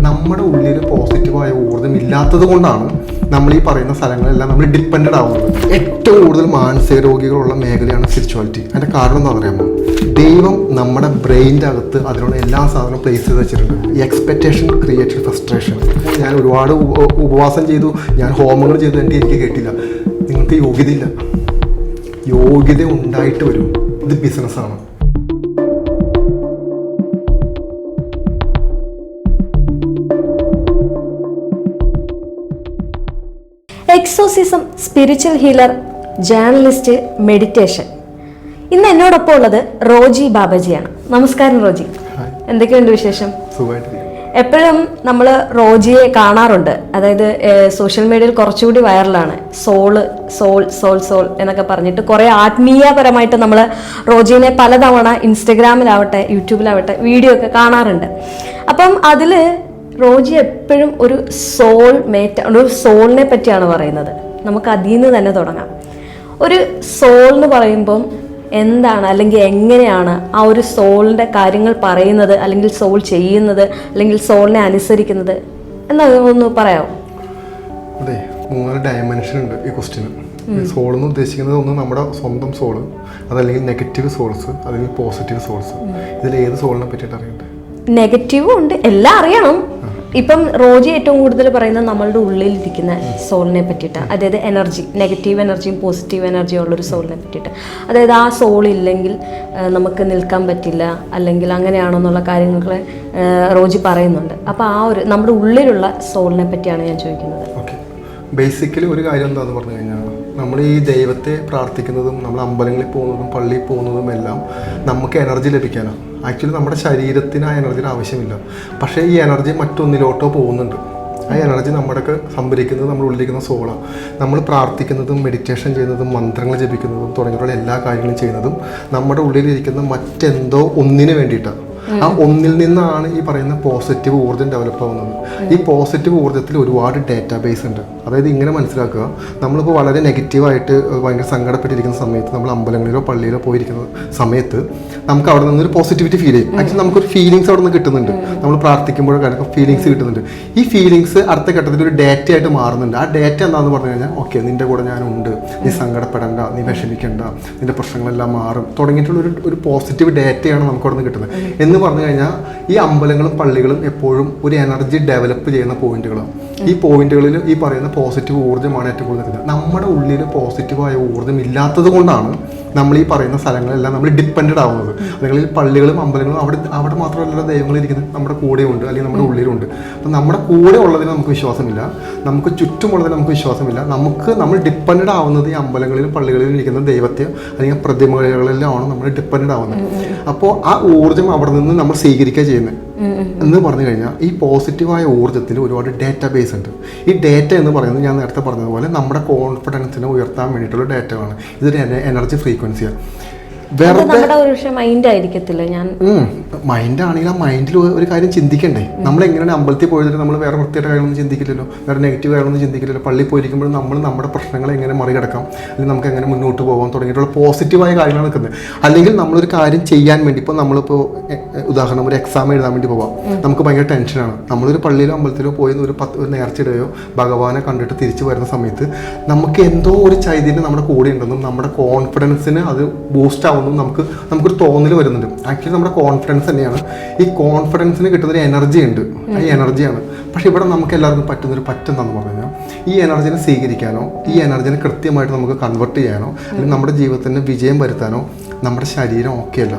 നമ്മുടെ ഉള്ളിൽ പോസിറ്റീവായ ഊർജം ഇല്ലാത്തത് കൊണ്ടാണ് നമ്മൾ ഈ പറയുന്ന സ്ഥലങ്ങളെല്ലാം നമ്മൾ ഡിപ്പെൻഡ് ആവുന്നത്. ഏറ്റവും കൂടുതൽ മാനസിക രോഗികളുള്ള മേഖലയാണ് സ്പിരിച്വാലിറ്റി അതിന്റെ കാരണം എന്താ പറയുമ്പോൾ ദൈവം നമ്മുടെ ബ്രെയിന്റെ അകത്ത് അതിനുള്ള എല്ലാ സാധനവും പ്ലേസ് ചെയ്ത് വെച്ചിട്ടുണ്ട്. ഈ എക്സ്പെക്റ്റേഷൻ ക്രിയേറ്റഡ് ഫ്രസ്ട്രേഷൻ ഞാൻ ഒരുപാട് ഉപ- ഉപവാസം ചെയ്തു. ഞാൻ ഹോമങ്ങൾ ചെയ്തു എന്റെ എനിക്ക് കേട്ടില്ല. നിങ്ങൾക്ക് യോഗ്യതയില്ല. യോഗ്യത ഉണ്ടായിട്ട് വരും. ഇത് ബിസിനസ്സാണ് exorcism spiritual healer journalist meditation. ഇന്ന് എന്നോടൊപ്പം ഉള്ളത് റോജി ബാബജിയാണ്. നമസ്കാരം റോജി. എന്തൊക്കെയുണ്ട് വിശേഷം? എപ്പോഴും നമ്മൾ റോജിയെ കാണാറുണ്ട്. അതായത് സോഷ്യൽ മീഡിയയിൽ കുറച്ചുകൂടി വൈറലാണ്. സോൾ സോൾ സോൾ സോൾ എന്നൊക്കെ പറഞ്ഞിട്ട് കുറേ ആത്മീയപരമായിട്ട് നമ്മൾ റോജീനെ പലതവണ ഇൻസ്റ്റഗ്രാമിലാവട്ടെ യൂട്യൂബിലാവട്ടെ വീഡിയോ ഒക്കെ കാണാറുണ്ട്. അപ്പം അതിൽ റോജി എപ്പോഴും ഒരു സോൾ മേറ്റ ഒരു സോളിനെ പറ്റിയാണ് പറയുന്നത്. നമുക്ക് അതിൽ നിന്ന് തന്നെ തുടങ്ങാം. ഒരു സോൾ എന്ന് പറയുമ്പം എന്താണ് അല്ലെങ്കിൽ എങ്ങനെയാണ് ആ ഒരു സോളിന്റെ കാര്യങ്ങൾ പറയുന്നത് അല്ലെങ്കിൽ സോൾ ചെയ്യുന്നത് അല്ലെങ്കിൽ സോളിനെ അനുസരിക്കുന്നത് എന്നൊന്ന് പറയാമോ? അതെ മൂന്ന് ഡയമെൻഷൻ ഉണ്ട് ഈ ക്വസ്റ്റിന് സോൾ എന്ന് ഉദ്ദേശിക്കുന്നത് ഒന്ന് നമ്മുടെ സ്വന്തം സോൾ അതല്ലെങ്കിൽ നെഗറ്റീവ് സോൾസ് അല്ലെങ്കിൽ പോസിറ്റീവ് സോൾസ് ഇതിൽ ഏത് സോളിനെ പറ്റിയിട്ട് അറിയണ്ടേ നെഗറ്റീവും ഉണ്ട് എല്ലാം അറിയണം. ഇപ്പം റോജി ഏറ്റവും കൂടുതൽ പറയുന്നത് നമ്മളുടെ ഉള്ളിലിരിക്കുന്ന സോളിനെ പറ്റിയിട്ട് അതായത് എനർജി നെഗറ്റീവ് എനർജിയും പോസിറ്റീവ് എനർജിയും ഉള്ളൊരു സോളിനെ പറ്റിയിട്ട്. അതായത് ആ സോൾ ഇല്ലെങ്കിൽ നമുക്ക് നിൽക്കാൻ പറ്റില്ല അല്ലെങ്കിൽ അങ്ങനെയാണെന്നുള്ള കാര്യങ്ങളെ റോജി പറയുന്നുണ്ട്. അപ്പോൾ ആ ഒരു നമ്മുടെ ഉള്ളിലുള്ള സോളിനെ പറ്റിയാണ് ഞാൻ ചോദിക്കുന്നത്. ബേസിക്കലി ഒരു കാര്യം എന്താണെന്ന് പറഞ്ഞു കഴിഞ്ഞാൽ നമ്മൾ ഈ ദൈവത്തെ പ്രാർത്ഥിക്കുന്നതും നമ്മൾ അമ്പലങ്ങളിൽ പോകുന്നതും പള്ളിയിൽ പോകുന്നതും എല്ലാം നമുക്ക് എനർജി ലഭിക്കാനാണ് ആക്ച്വലി നമ്മുടെ ശരീരത്തിന് ആ എനർജിയുടെ ആവശ്യമില്ല. പക്ഷേ ഈ എനർജി മറ്റൊന്നിലോട്ടോ പോകുന്നുണ്ട്. ആ എനർജി നമ്മുടെയൊക്കെ സംഭരിക്കുന്നത് നമ്മുടെ ഉള്ളിരിക്കുന്ന സോളാണ് നമ്മൾ പ്രാർത്ഥിക്കുന്നതും മെഡിറ്റേഷൻ ചെയ്യുന്നതും മന്ത്രങ്ങൾ ജപിക്കുന്നതും തുടങ്ങിയിട്ടുള്ള എല്ലാ കാര്യങ്ങളും ചെയ്യുന്നതും നമ്മുടെ ഉള്ളിലിരിക്കുന്ന മറ്റെന്തോ ഒന്നിനു വേണ്ടിയിട്ടാണ് ആ ഒന്നിൽ നിന്നാണ് ഈ പറയുന്ന പോസിറ്റീവ് ഊർജം ഡെവലപ്പ് ആവുന്നത്. ഈ പോസിറ്റീവ് ഊർജത്തിൽ ഒരുപാട് ഡേറ്റാബേസ് ഉണ്ട്. അതായത് ഇങ്ങനെ മനസ്സിലാക്കുക നമ്മളിപ്പോൾ വളരെ നെഗറ്റീവായിട്ട് ഭയങ്കര സങ്കടപ്പെട്ടിരിക്കുന്ന സമയത്ത് നമ്മൾ അമ്പലങ്ങളിലോ പള്ളിയിലോ പോയിരിക്കുന്ന സമയത്ത് നമുക്ക് അവിടെ നിന്നൊരു പോസിറ്റിവിറ്റി ഫീൽ ചെയ്യും. ആക്ച്വലി നമുക്കൊരു ഫീലിങ്സ് അവിടെ നിന്ന് കിട്ടുന്നുണ്ട്. നമ്മൾ പ്രാർത്ഥിക്കുമ്പോഴൊക്കെ ഫീലിങ്സ് കിട്ടുന്നുണ്ട്. ഈ ഫീലിങ്സ് അടുത്ത ഘട്ടത്തിൽ ഒരു ഡേറ്റ ആയിട്ട് മാറുന്നുണ്ട്. ആ ഡാറ്റ എന്താണെന്ന് പറഞ്ഞു കഴിഞ്ഞാൽ ഓക്കെ നിന്റെ കൂടെ ഞാനുണ്ട്. നീ സങ്കടപ്പെടേണ്ട നീ വിഷമിക്കേണ്ട നിന്റെ പ്രശ്നങ്ങളെല്ലാം മാറും. തുടങ്ങിയിട്ടുള്ള ഒരു ഒരു പോസിറ്റീവ് ഡാറ്റയാണ് നമുക്ക് അവിടെ നിന്ന് കിട്ടുന്നത്. എന്ന് പറഞ്ഞു കഴിഞ്ഞാൽ ഈ അമ്പലങ്ങളും പള്ളികളും എപ്പോഴും ഒരു എനർജി ഡെവലപ്പ് ചെയ്യുന്ന പോയിന്റുകളാണ് ഈ പോയിന്റുകളിൽ ഈ പറയുന്ന പോസിറ്റീവ് ഊർജമാണ് ഏറ്റവും കൂടുതൽ നിൽക്കുന്നത് നമ്മുടെ ഉള്ളിൽ പോസിറ്റീവായ ഊർജം ഇല്ലാത്തത് കൊണ്ടാണ് നമ്മൾ ഈ പറയുന്ന സ്ഥലങ്ങളെല്ലാം നമ്മൾ ഡിപ്പെൻഡ് ആവുന്നത്. അല്ലെങ്കിൽ പള്ളികളും അമ്പലങ്ങളും അവിടെ അവിടെ മാത്രമല്ല ദൈവങ്ങൾ ഇരിക്കുന്നത്. നമ്മുടെ കൂടെയുണ്ട് അല്ലെങ്കിൽ നമ്മുടെ ഉള്ളിലുണ്ട്. അപ്പം നമ്മുടെ കൂടെ ഉള്ളതിന് നമുക്ക് വിശ്വാസമില്ല. നമുക്ക് ചുറ്റുമുള്ളതിന് നമുക്ക് വിശ്വാസമില്ല. നമുക്ക് നമ്മൾ ഡിപ്പെൻഡ് ആവുന്നത് ഈ അമ്പലങ്ങളിലും പള്ളികളിലും ഇരിക്കുന്ന ദൈവത്തെ അല്ലെങ്കിൽ പ്രതിമകളിലാണ് നമ്മൾ ഡിപ്പെൻഡ് ആവുന്നത്. അപ്പോൾ ആ ഊർജം അവിടെ നിന്ന് നമ്മൾ സ്വീകരിക്കുക ചെയ്യുന്നത്. എന്ന് പറഞ്ഞു കഴിഞ്ഞാൽ ഈ പോസിറ്റീവായ ഊർജത്തിൽ ഒരുപാട് ഡേറ്റാബേസ് ഉണ്ട്. ഈ ഡാറ്റ എന്ന് പറയുന്നത് ഞാൻ നേരത്തെ പറഞ്ഞതുപോലെ നമ്മുടെ കോൺഫിഡൻസിനെ ഉയർത്താൻ വേണ്ടിയിട്ടുള്ള ഡേറ്റയാണ് ഇതൊരു എനർജി ഫ്രീക്വൻസിയാണ് നമ്മുടെ ഒരു പക്ഷേ മൈൻഡ് ആയിരിക്കത്തില്ല. ഞാൻ മൈൻഡ് ആണെങ്കിൽ ആ മൈൻഡിൽ ഒരു കാര്യം ചിന്തിക്കണ്ടേ? നമ്മൾ എങ്ങനെയാണ് അമ്പലത്തിൽ പോയിട്ട് നമ്മൾ വേറെ വൃത്തിയുടെ കാര്യമൊന്നും ചിന്തിക്കില്ലല്ലോ? വേറെ നെഗറ്റീവ് കാര്യമൊന്നും ചിന്തിക്കില്ലല്ലോ? പള്ളിയിൽ പോയിരിക്കുമ്പോൾ നമ്മൾ നമ്മുടെ പ്രശ്നങ്ങൾ എങ്ങനെ മറികടക്കാം? അല്ലെങ്കിൽ നമുക്ക് എങ്ങനെ മുന്നോട്ട് പോകാം തുടങ്ങിയിട്ടുള്ള പോസിറ്റീവായ കാര്യങ്ങൾ നിൽക്കുന്നത്. അല്ലെങ്കിൽ നമ്മളൊരു കാര്യം ചെയ്യാൻ വേണ്ടി ഇപ്പോൾ നമ്മളിപ്പോൾ ഉദാഹരണം ഒരു എക്സാം എഴുതാൻ വേണ്ടി പോവാം. നമുക്ക് ഭയങ്കര ടെൻഷനാണ് നമ്മളൊരു പള്ളിയിലോ അമ്പലത്തിലോ പോയി ഒരു പത്ത് ഒരു നേർച്ചയിടുകയോ ഭഗവാനെ കണ്ടിട്ട് തിരിച്ചു വരുന്ന സമയത്ത് നമുക്ക് എന്തോ ഒരു ചൈതന്യം നമ്മുടെ കൂടെ ഉണ്ടെന്നും നമ്മുടെ കോൺഫിഡൻസിന് അത് ബൂസ്റ്റ് ആവുന്നു നമുക്ക് നമുക്കൊരു തോന്നൽ വരുന്നുണ്ട്. ആക്ച്വലി നമ്മുടെ കോൺഫിഡൻസ് തന്നെയാണ്. ഈ കോൺഫിഡൻസിന് കിട്ടുന്നൊരു എനർജി ഉണ്ട്. ആ എനർജിയാണ് പക്ഷേ ഇവിടെ നമുക്ക് എല്ലാവർക്കും പറ്റുന്നൊരു പറ്റുന്നതെന്ന് പറഞ്ഞു കഴിഞ്ഞാൽ ഈ എനർജിനെ സ്വീകരിക്കാനോ ഈ എനർജിനെ കൃത്യമായിട്ട് നമുക്ക് കൺവെർട്ട് ചെയ്യാനോ അല്ലെങ്കിൽ നമ്മുടെ ജീവിതത്തിന് വിജയം വരുത്താനോ നമ്മുടെ ശരീരം ഓക്കെ അല്ല.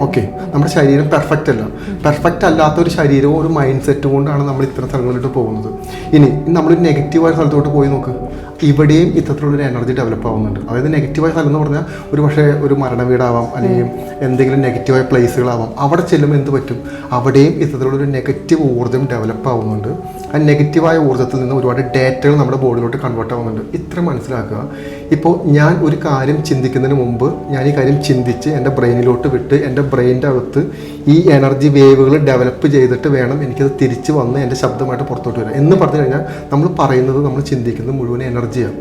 ഓക്കെ നമ്മുടെ ശരീരം പെർഫെക്റ്റ് അല്ല. പെർഫെക്റ്റ് അല്ലാത്ത ഒരു ശരീരവും ഒരു മൈൻഡ് സെറ്റും കൊണ്ടാണ് നമ്മൾ ഇത്തരം സ്ഥലങ്ങളിലോട്ട് പോകുന്നത്. ഇനി നമ്മളൊരു നെഗറ്റീവായ സ്ഥലത്തോട്ട് പോയി നോക്ക്. ഇവിടെയും ഇത്തരത്തിലുള്ളൊരു എനർജി ഡെവലപ്പ് ആവുന്നുണ്ട്. അതായത് നെഗറ്റീവായ സ്ഥലം എന്ന് പറഞ്ഞാൽ ഒരു പക്ഷേ ഒരു മരണ വീടാവാം അല്ലെങ്കിൽ എന്തെങ്കിലും നെഗറ്റീവായ പ്ലേസുകളാവാം അവിടെ ചെല്ലുമ്പോൾ എന്ത് പറ്റും? അവിടെയും ഇത്തരത്തിലുള്ളൊരു നെഗറ്റീവ് ഊർജം ഡെവലപ്പ് ആവുന്നുണ്ട്. ആ നെഗറ്റീവായ ഊർജത്തിൽ നിന്ന് ഒരുപാട് ഡേറ്റകൾ നമ്മുടെ ബോഡിയിലോട്ട് കൺവേർട്ട് ആവുന്നുണ്ട്. ഇത്ര മനസ്സിലാക്കുക. ഇപ്പോൾ ഞാൻ ഒരു കാര്യം ചിന്തിക്കുന്നതിന് മുമ്പ് ഞാൻ ഈ കാര്യം ചിന്തിച്ച് എന്റെ ബ്രെയിനിലോട്ട് വിട്ട് എന്റെ ബ്രെയിനിന്റെ അകത്ത് ഈ എനർജി വേവുകൾ ഡെവലപ്പ് ചെയ്തിട്ട് വേണം എനിക്കത് തിരിച്ച് വന്ന് എന്റെ ശബ്ദമായിട്ട് പുറത്തോട്ട് വരാം എന്ന് പറഞ്ഞു കഴിഞ്ഞാൽ നമ്മൾ പറയുന്നത് നമ്മൾ ചിന്തിക്കുന്നത് മുഴുവൻ എനർജിയാണ്.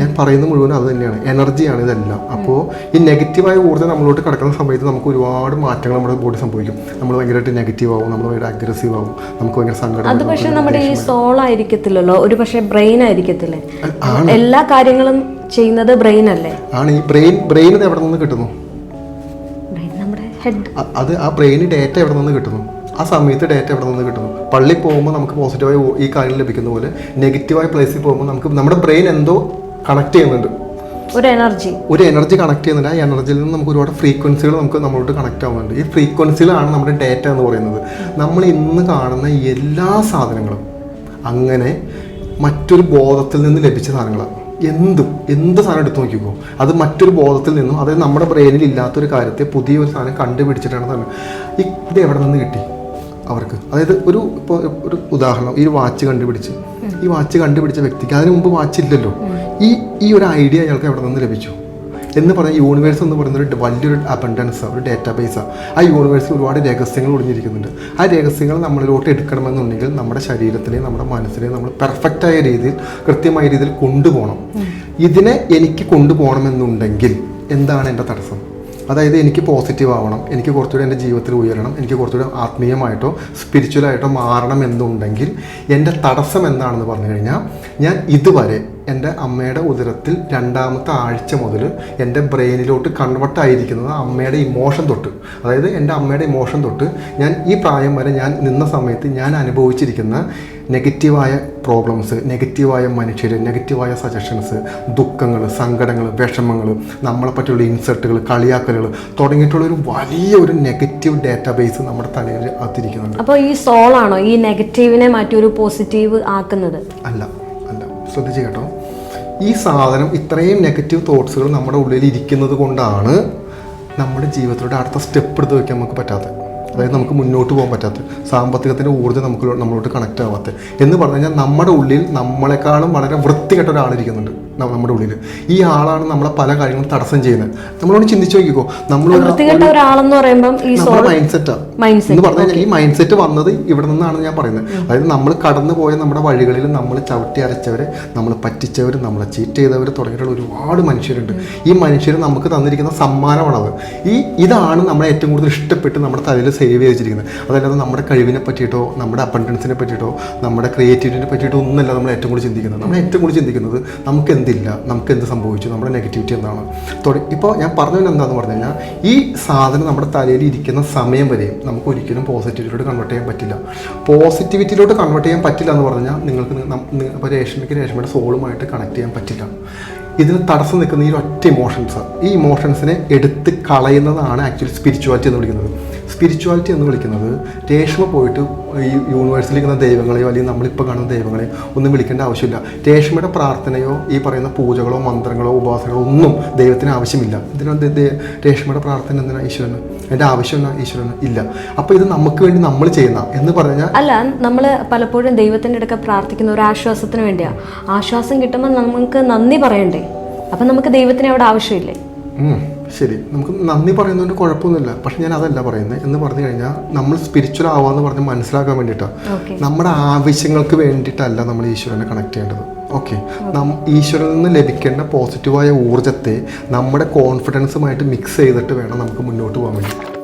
ഞാൻ പറയുന്നത് മുഴുവൻ അത് തന്നെയാണ്. എനർജിയാണ് ഇതെല്ലാം. അപ്പോൾ ഈ നെഗറ്റീവായ ഊർജം നമ്മളോട്ട് കിടക്കുന്ന സമയത്ത് നമുക്ക് ഒരുപാട് മാറ്റങ്ങൾ നമ്മുടെ ബോഡി സംഭവിക്കും. നമ്മൾ ഭയങ്കരമായിട്ട് നെഗറ്റീവ് ആവും നമ്മൾ ഭയങ്കര അഗ്രസീവ് ആവും നമുക്ക് ഭയങ്കര സങ്കടം അത് പക്ഷേ നമ്മുടെ ഈ സോൾ ആയിരിക്കത്തില്ലല്ലോ. ഒരു പക്ഷേ ബ്രെയിൻ ആയിരിക്കത്തില്ലേ? എല്ലാ കാര്യങ്ങളും ചെയ്യുന്നത് ബ്രെയിൻ അല്ലേ? ആണ്. ഈ ബ്രെയിൻ ബ്രെയിൻ ഇത് എവിടെ നിന്ന് കിട്ടുന്നു? അത് ആ ബ്രെയിൻ ഡേറ്റ എവിടെ നിന്ന് കിട്ടുന്നു? ആ സമയത്ത് ഡേറ്റ എവിടെ നിന്ന് കിട്ടുന്നു? പള്ളി പോകുമ്പോൾ നമുക്ക് പോസിറ്റീവായി ഈ കാര്യം ലഭിക്കുന്ന പോലെ നെഗറ്റീവായ പ്ലേസിൽ പോകുമ്പോൾ നമുക്ക് നമ്മുടെ ബ്രെയിൻ എന്തോ കണക്ട് ചെയ്യുന്നുണ്ട്. ഒരു എനർജി ഒരു എനർജി കണക്ട് ചെയ്യുന്നുണ്ട്. ആ എനർജിയിൽ നിന്ന് നമുക്ക് ഒരുപാട് ഫ്രീക്വൻസികൾ നമുക്ക് നമ്മളോട് കണക്ട് ആവുന്നുണ്ട് ഈ ഫ്രീക്വൻസികളാണ് നമ്മുടെ ഡേറ്റ എന്ന് പറയുന്നത്. നമ്മൾ ഇന്ന് കാണുന്ന എല്ലാ സാധനങ്ങളും അങ്ങനെ മറ്റൊരു ബോധത്തിൽ നിന്ന് ലഭിച്ച സാധനങ്ങളാണ്. എന്തും എന്ത് സാധനം എടുത്തു നോക്കിക്കോ. അത് മറ്റൊരു ബോധത്തിൽ നിന്നും അതായത് നമ്മുടെ ബ്രെയിനിൽ ഇല്ലാത്തൊരു കാര്യത്തെ പുതിയൊരു സാധനം കണ്ടുപിടിച്ചിട്ടാണ് ഈ ഇത് എവിടെ നിന്ന് കിട്ടി? അവർക്ക്. അതായത് ഒരു ഇപ്പോൾ ഒരു ഉദാഹരണം. ഈ വാച്ച് കണ്ടുപിടിച്ച്. ഈ വാച്ച് കണ്ടുപിടിച്ച വ്യക്തിക്ക് അതിന് മുമ്പ് വാച്ച് ഇല്ലല്ലോ. ഈ ഈ ഒരു ഐഡിയ അയാൾക്ക് എവിടെ നിന്ന് ലഭിച്ചു? എന്ന് പറഞ്ഞാൽ യൂണിവേഴ്സ് എന്ന് പറയുന്ന ഒരു വലിയൊരു അപ്പൻഡൻസ് ഒരു ഡേറ്റാബേസാണ് ആ. യൂണിവേഴ്സിൽ ഒരുപാട് രഹസ്യങ്ങൾ ഒളിഞ്ഞിരിക്കുന്നുണ്ട്. ആ രഹസ്യങ്ങൾ നമ്മളിലോട്ട് എടുക്കണമെന്നുണ്ടെങ്കിൽ നമ്മുടെ ശരീരത്തിനെ നമ്മുടെ മനസ്സിനെ നമ്മൾ പെർഫെക്റ്റായ രീതിയിൽ കൃത്യമായ രീതിയിൽ കൊണ്ടുപോകണം. ഇതിനെ എനിക്ക് കൊണ്ടുപോകണമെന്നുണ്ടെങ്കിൽ എന്താണ് എന്റെ തടസ്സം? അതായത് എനിക്ക് പോസിറ്റീവ് ആവണം എനിക്ക് കുറച്ചുകൂടി എന്റെ ജീവിതത്തിൽ ഉയരണം എനിക്ക് കുറച്ചുകൂടി ആത്മീയമായിട്ടോ സ്പിരിച്വലായിട്ടോ മാറണം എന്നുണ്ടെങ്കിൽ എന്റെ തടസ്സം എന്താണെന്ന് പറഞ്ഞു കഴിഞ്ഞാൽ ഞാൻ ഇതുവരെ എന്റെ അമ്മയുടെ ഉദരത്തിൽ രണ്ടാമത്തെ ആഴ്ച മുതൽ എന്റെ ബ്രെയിനിലോട്ട് കൺവെർട്ട് ആയിരിക്കുന്നത് അമ്മയുടെ ഇമോഷൻ തൊട്ട്. അതായത് എന്റെ അമ്മയുടെ ഇമോഷൻ തൊട്ട് ഞാൻ ഈ പ്രായം വരെ ഞാൻ നിന്ന സമയത്ത് ഞാൻ അനുഭവിച്ചിരിക്കുന്ന നെഗറ്റീവായ പ്രോബ്ലംസ് നെഗറ്റീവായ മനുഷ്യർ നെഗറ്റീവായ സജഷൻസ് ദുഃഖങ്ങൾ സങ്കടങ്ങൾ വിഷമങ്ങൾ നമ്മളെ പറ്റിയുള്ള ഇൻസർട്ടുകൾ കളിയാക്കലുകൾ തുടങ്ങിയിട്ടുള്ള ഒരു വലിയ ഒരു നെഗറ്റീവ് ഡാറ്റാബേസ് നമ്മുടെ തലയിൽ അതിരിക്കുന്നുണ്ട് അപ്പോൾ ഈ സോളാണോ ഈ നെഗറ്റീവിനെ മാറ്റി ഒരു പോസിറ്റീവ് ആക്കുന്നത്? അല്ല അല്ല. ശ്രദ്ധിച്ച് കേട്ടോ. ഈ സാധനം ഇത്രയും നെഗറ്റീവ് തോട്ട്സുകൾ നമ്മുടെ ഉള്ളിൽ ഇരിക്കുന്നത് കൊണ്ടാണ് നമ്മുടെ ജീവിതത്തിലൂടെ അടുത്ത സ്റ്റെപ്പ് എടുത്ത് വയ്ക്കാൻ നമുക്ക് പറ്റാത്തത്. അതായത് നമുക്ക് മുന്നോട്ട് പോകാൻ പറ്റാത്ത സാമ്പത്തികത്തിന്റെ ഊർജം നമുക്ക് നമ്മളോട്ട് കണക്റ്റ് ആവാത്ത എന്ന് പറഞ്ഞു കഴിഞ്ഞാൽ നമ്മുടെ ഉള്ളിൽ നമ്മളെക്കാളും വളരെ വൃത്തികെട്ട ഒരാളിരിക്കുന്നുണ്ട് നമ്മുടെ ഉള്ളിൽ. ഈ ആളാണ് നമ്മളെ പല കാര്യങ്ങളും തടസ്സം ചെയ്യുന്നത്. നമ്മളോട് ചിന്തിച്ചു നോക്കിക്കോ. നമ്മൾ മൈൻഡ് സെറ്റാണ് എന്ന് പറഞ്ഞു കഴിഞ്ഞാൽ ഈ മൈൻഡ് സെറ്റ് വന്നത് ഇവിടെ നിന്നാണ് ഞാൻ പറയുന്നത്. അതായത് നമ്മൾ കടന്നു പോയ നമ്മുടെ വഴികളിൽ നമ്മൾ ചവിട്ടി അരച്ചവരെ നമ്മൾ പറ്റിച്ചവർ നമ്മളെ ചീറ്റ് ചെയ്തവർ തുടങ്ങിയിട്ടുള്ള ഒരുപാട് മനുഷ്യരുണ്ട്. ഈ മനുഷ്യർ നമുക്ക് തന്നിരിക്കുന്ന സമ്മാനമാണത്. ഈ ഇതാണ് നമ്മളെ ഏറ്റവും കൂടുതൽ ഇഷ്ടപ്പെട്ട് നമ്മുടെ തലയിൽ സേവ് ചെയ്ത് വെച്ചിരിക്കുന്നത്. അതല്ലാതെ നമ്മുടെ കഴിവിനെ പറ്റിയിട്ടോ നമ്മുടെ അപ്പൻഡൻസിനെ പറ്റിയിട്ടോ നമ്മുടെ ക്രിയേറ്റിവിറ്റിനെ പറ്റിയിട്ടോ ഒന്നുമല്ല നമ്മൾ ഏറ്റവും കൂടുതൽ ചിന്തിക്കുന്നത്. നമ്മൾ ഏറ്റവും കൂടുതൽ ചിന്തിക്കുന്നത് നമുക്ക് എന്തില്ല നമുക്ക് എന്ത് സംഭവിച്ചു നമ്മുടെ നെഗറ്റിവിറ്റി എന്താണ്. ഇപ്പോൾ ഞാൻ പറഞ്ഞത് എന്താണെന്ന് പറഞ്ഞു കഴിഞ്ഞാൽ ഈ സാധനം നമ്മുടെ തലയിൽ ഇരിക്കുന്ന സമയം വരെയും നമുക്ക് ഒരിക്കലും പോസിറ്റിവിറ്റിയിലോട്ട് കൺവേർട്ട് ചെയ്യാൻ പറ്റില്ല. പോസിറ്റിവിറ്റിയിലോട്ട് കൺവേർട്ട് ചെയ്യാൻ പറ്റില്ല എന്ന് പറഞ്ഞാൽ നിങ്ങൾക്ക് ഇപ്പോൾ രേഷ്മയ്ക്ക് രേഷ്മയുടെ സോളുമായിട്ട് കണക്ട് ചെയ്യാൻ പറ്റില്ല. ഇതിന് തടസ്സം നിൽക്കുന്ന ഈ ഒറ്റ ഇമോഷൻസ് ഈ ഇമോഷൻസിനെ എടുത്ത് കളയുന്നതാണ് ആക്ച്വലി സ്പിരിച്വാലിറ്റി എന്ന് വിളിക്കുന്നത്. സ്പിരിച്വാലിറ്റി എന്ന് വിളിക്കുന്നത് രേഷ്മ പോയിട്ട് ഈ യൂണിവേഴ്സിലിരിക്കുന്ന ദൈവങ്ങളെയോ അല്ലെങ്കിൽ നമ്മളിപ്പോൾ കാണുന്ന ദൈവങ്ങളെയോ ഒന്നും വിളിക്കേണ്ട ആവശ്യമില്ല. രേഷ്മയുടെ പ്രാർത്ഥനയോ ഈ പറയുന്ന പൂജകളോ മന്ത്രങ്ങളോ ഉപാസനകളോ ഒന്നും ദൈവത്തിന് ആവശ്യമില്ല. ഇതിന് ദേ- ദേ- രേഷ്മയുടെ പ്രാർത്ഥന എന്തിനാ ഈശ്വരന്? അതിന്റെ ആവശ്യം എന്നാ ഈശ്വരന് ഇല്ല. അപ്പോൾ ഇത് നമുക്ക് വേണ്ടി നമ്മൾ ചെയ്യുന്ന എന്ന് പറഞ്ഞാൽ അല്ല നമ്മൾ പലപ്പോഴും ദൈവത്തിന്റെ അടുക്ക പ്രാർത്ഥിക്കുന്ന ഒരു ആശ്വാസത്തിന് വേണ്ടിയാ. ആശ്വാസം കിട്ടുമ്പോൾ നമുക്ക് നന്ദി പറയണ്ടേ? അപ്പം നമുക്ക് ദൈവത്തിന് അവിടെ ആവശ്യമില്ലേ? ശരി. നമുക്ക് നന്ദി പറയുന്നതിന് കുഴപ്പമൊന്നുമില്ല. പക്ഷെ ഞാൻ അതല്ല പറയുന്നത് എന്ന് പറഞ്ഞു കഴിഞ്ഞാൽ നമ്മൾ സ്പിരിച്വൽ ആവാന്ന് പറഞ്ഞ് മനസ്സിലാക്കാൻ വേണ്ടിയിട്ടാണ് നമ്മുടെ ആവശ്യങ്ങൾക്ക് വേണ്ടിയിട്ടല്ല നമ്മൾ ഈശ്വരനെ കണക്ട് ചെയ്യേണ്ടത്. ഓക്കെ. നം ഈശ്വരനിൽ നിന്ന് ലഭിക്കേണ്ട പോസിറ്റീവായ ഊർജത്തെ നമ്മുടെ കോൺഫിഡൻസുമായിട്ട് മിക്സ് ചെയ്തിട്ട് വേണം നമുക്ക് മുന്നോട്ട് പോകാൻ വേണ്ടി.